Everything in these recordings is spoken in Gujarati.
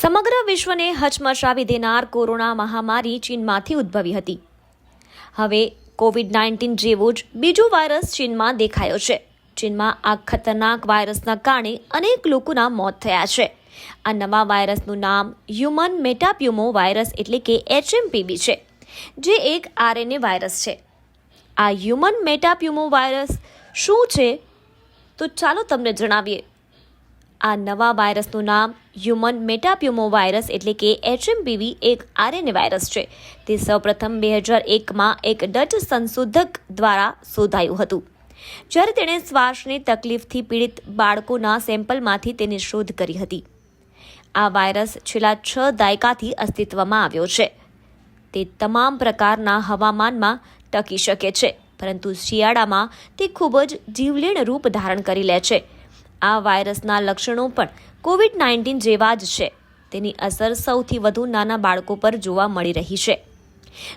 સમગ્ર વિશ્વને હચમચાવી દેનાર કોરોના મહામારી ચીનમાંથી ઉદ્ભવી હતી. હવે કોવિડ નાઇન્ટીન જેવો જ બીજો વાયરસ ચીનમાં દેખાયો છે. ચીનમાં આ ખતરનાક વાયરસના કારણે અનેક લોકોના મોત થયા છે. આ નવા વાયરસનું નામ હ્યુમન મેટાપ્યુમો વાયરસ એટલે કે એચએમપીબી છે, જે એક આરએનએ વાયરસ છે. આ હ્યુમન મેટાપ્યુમો વાયરસ શું છે? તો ચાલો તમને જણાવીએ. આ નવા વાયરસનું નામ હ્યુમન મેટાપ્યુમો વાયરસ એટલે કે એચએમપીવી એક આરએનએ વાયરસ છે. તે સૌપ્રથમ બે હજાર એકમાં એક ડચ સંશોધક દ્વારા શોધાયું હતું. જ્યારે તેણે શ્વાસની તકલીફથી પીડિત બાળકોના સેમ્પલમાંથી તેની શોધ કરી હતી. આ વાયરસ છેલ્લા છ દાયકાથી અસ્તિત્વમાં આવ્યો છે. તે તમામ પ્રકારના હવામાનમાં ટકી શકે છે, પરંતુ શિયાળામાં તે ખૂબ જ જીવલેણ રૂપ ધારણ કરી લે છે. આ વાયરસના લક્ષણો પણ કોવિડ નાઇન્ટીન જેવા જ છે. તેની અસર સૌથી વધુ નાના બાળકો પર જોવા મળી રહી છે.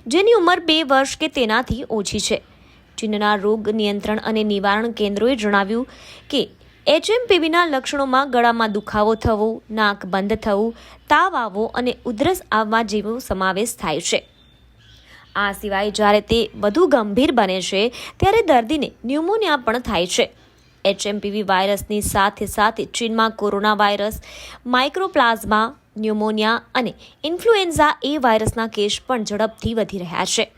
જેની ઉંમર બે વર્ષ કે તેનાથી ઓછી છે. ચીનના રોગ નિયંત્રણ અને નિવારણ કેન્દ્રોએ જણાવ્યું કે એચએમપીવીના લક્ષણોમાં ગળામાં દુખાવો થવો, નાક બંધ થવું, તાવ આવવો અને ઉધરસ આવવા જેવો સમાવેશ થાય છે. આ સિવાય જ્યારે તે વધુ ગંભીર બને છે, ત્યારે દર્દીને ન્યુમોનિયા પણ થાય છે. એચએમપીવી વાયરસની સાથે સાથે ચીનમાં કોરોના વાયરસ, માઇક્રોપ્લાઝમા, ન્યુમોનિયા અને ઇન્ફ્લુએન્ઝા એ વાયરસના કેસ પણ ઝડપથી વધી રહ્યા છે.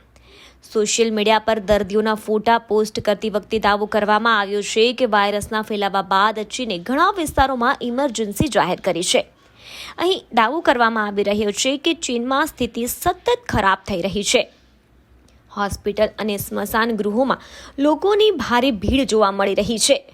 સોશિયલ મીડિયા પર દર્દીઓના ફોટા પોસ્ટ કરતી વખતે દાવો કરવામાં આવ્યો છે કે વાયરસના ફેલાવા બાદ ચીને ઘણા વિસ્તારોમાં ઇમરજન્સી જાહેર કરી છે. અહીં દાવો કરવામાં આવી રહ્યો છે કે ચીનમાં સ્થિતિ સતત ખરાબ થઈ રહી છે. હોસ્પિટલ અને સ્મશાન ગૃહોમાં લોકોની ભારે ભીડ જોવા મળી રહી છે.